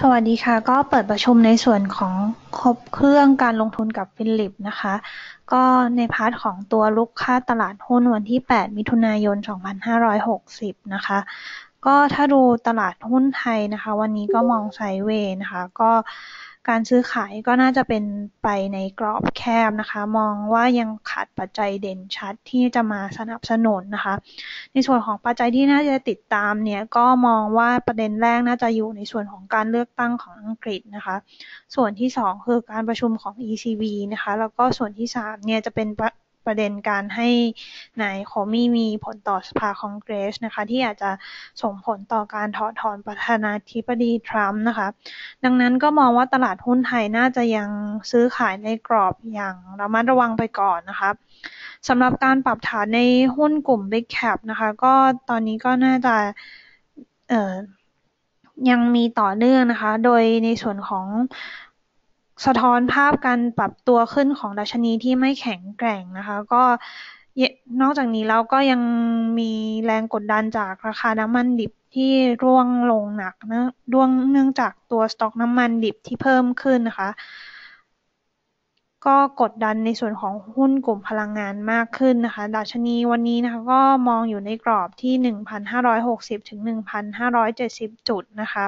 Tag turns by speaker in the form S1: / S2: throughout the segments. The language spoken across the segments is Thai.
S1: สวัสดีค่ะ ก็เปิดประชุมในส่วนของครบเครื่องการลงทุนกับฟิลิปนะคะ ก็ในพาร์ทของตัวลุกค่าตลาดหุ้นวันที่ 8 มิถุนายน 2560 นะคะ ก็ถ้าดูตลาดหุ้นไทยนะคะ วันนี้ก็มองไซเวย์นะคะ ก็ การซื้อขายก็น่าจะเป็นไปในกรอบแคบนะคะ มองว่ายังขาดปัจจัยเด่นชัดที่จะมาสนับสนุนนะคะ ในส่วนของปัจจัยที่น่าจะติดตามเนี่ยก็มองว่าประเด็นแรกน่าจะอยู่ในส่วนของการเลือกตั้งของอังกฤษนะคะ ส่วนที่สองคือการประชุมของ ECB นะคะ แล้วก็ส่วนที่สามเนี่ยจะเป็น ประเด็นการให้นายโคมีมีผลต่อสภาคองเกรสนะคะ ที่อาจจะส่งผลต่อการถอดถอนประธานาธิบดีทรัมป์นะคะ ดังนั้นก็มองว่าตลาดหุ้นไทยน่าจะยังซื้อขายในกรอบอย่างระมัดระวังไปก่อนนะคะสำหรับการปรับฐานในหุ้นกลุ่ม Big Cap นะคะ ก็ตอนนี้ก็น่าจะยังมีต่อเนื่องนะคะ โดยในส่วนของ สะท้อนภาพการปรับตัวขึ้นของดัชนีที่ไม่แข็งแกร่งนะคะ ก็นอกจากนี้แล้วก็ยังมีแรงกดดันจากราคาน้ำมันดิบที่ร่วงลงหนักเนื่องเนื่องจากตัวสต็อกน้ำมันดิบที่เพิ่มขึ้นนะคะ ก็กดดันในส่วนของหุ้นกลุ่มพลังงานมากขึ้นนะคะ ดัชนีวันนี้นะคะ ก็มองอยู่ในกรอบที่ 1,560 ถึง 1,570 จุดนะคะ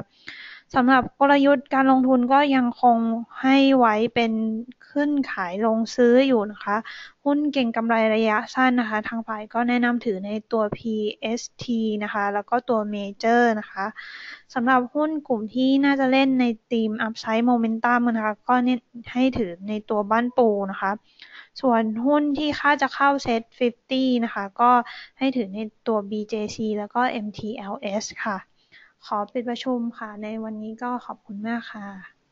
S1: สำหรับกลยุทธ์การลงทุนก็ยังคงให้ไว้เป็นขึ้นขายลงซื้ออยู่นะคะ หุ้นเก่งกำไรระยะสั้นนะคะ ทางฝ่ายก็แนะนำถือในตัว PST นะคะ แล้วก็ตัว Major นะคะสำหรับหุ้นกลุ่มที่น่าจะเล่นในทีม Upside Momentum นะคะ ก็ให้ถือในตัวบ้านปูนะคะ ส่วนหุ้นที่ค่าจะเข้าเซ็ต50 นะคะ ก็ให้ถือในตัว BJC แล้วก็ MTLS ค่ะ ขอปิดประชุมค่ะ ในวันนี้ก็ขอบคุณมากค่ะ